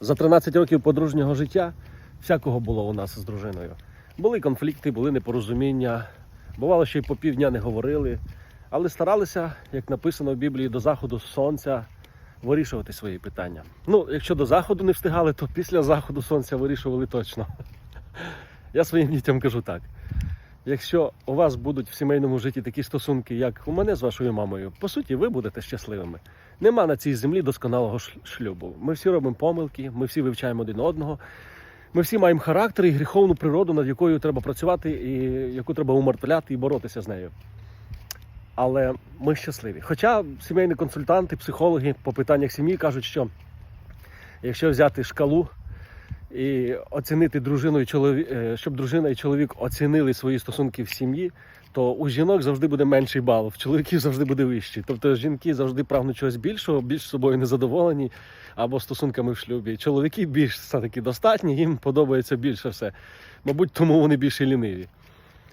За 13 років подружнього життя всякого було у нас з дружиною. Були конфлікти, були непорозуміння. Бувало, що й по півдня не говорили, але старалися, як написано в Біблії, до заходу сонця вирішувати свої питання. Ну, якщо до заходу не встигали, то після заходу сонця вирішували точно. Я своїм дітям кажу так. Якщо у вас будуть в сімейному житті такі стосунки, як у мене з вашою мамою, по суті, ви будете щасливими. Нема на цій землі досконалого шлюбу. Ми всі робимо помилки, ми всі вивчаємо один одного. Ми всі маємо характер і гріховну природу, над якою треба працювати, і яку треба умертвляти і боротися з нею. Але ми щасливі. Хоча сімейні консультанти, психологи по питаннях сім'ї кажуть, що якщо взяти шкалу і оцінити дружину і чоловік, щоб дружина і чоловік оцінили свої стосунки в сім'ї, то у жінок завжди буде менший бал, в чоловіків завжди буде вищий. Тобто жінки завжди прагнуть чогось більшого, більш собою незадоволені або стосунками в шлюбі. Чоловіки більш все-таки достатні, їм подобається більше все. Мабуть, тому вони більше ліниві.